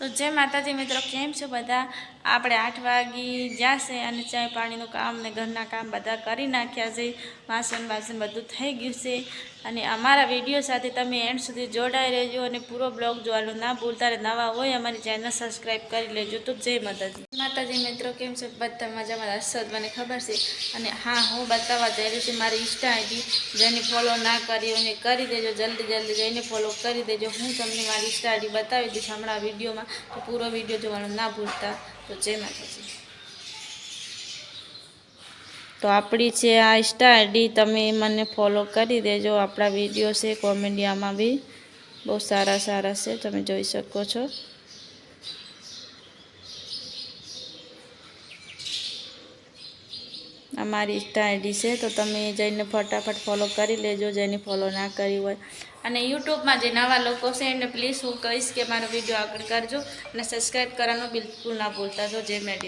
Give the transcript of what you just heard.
તો જય માતાજી મિત્રો, કેમ છો બધા? આપણે આઠ વાગી જશે અને ચાય પાણીનું કામ ને ઘરના કામ બધા કરી નાખ્યા છે. વાસણ વાસણ બધું થઈ ગયું છે. અને અમારા વીડિયો સાથે તમે એન્ડ સુધી જોડાઈ રહેજો અને પૂરો બ્લોગ જોવાનું ના ભૂલતા નવા હોય અમારી ચેનલ સબસ્ક્રાઈબ કરી લેજો. તો જય માતાજી. માતાજી મિત્રો, કેમ છે? બધા મજામાં. જ મને ખબર છે. અને હા, હું બતાવવા જઈ રહી છું મારી ઇન્સ્ટા આઈડી જેને ફોલો ના કરી એને કરી દેજો. જલ્દી જલ્દી જઈને ફોલો કરી દેજો. હું તમને મારી ઇન્સ્ટા આઈડી બતાવી દઈશ હમણાં વિડીયોમાં. તો પૂરો વીડિયો જોવાનું ના ભૂલતા. તો જય માતાજી. તો આપણી છે આ ઇન્સ્ટા આઈડી તમે મને ફોલો કરી દેજો. આપણા વીડિયો છે કોમેડિયામાં બી. બહુ સારા સારા છે. તમે જોઈ શકો છો. અમારી ઇન્સ્ટા આઈડી છે, તો તમે જઈને ફટાફટ ફોલો કરી લેજો, જેને ફોલો ના કરી હોય. અને યુટ્યુબમાં જે નવા લોકો છે, એમને પ્લીઝ હું કહીશ કે મારો વીડિયો આગળ કરજો અને સબસ્ક્રાઈબ કરવાનું બિલકુલ ના ભૂલતા જો જે મેડી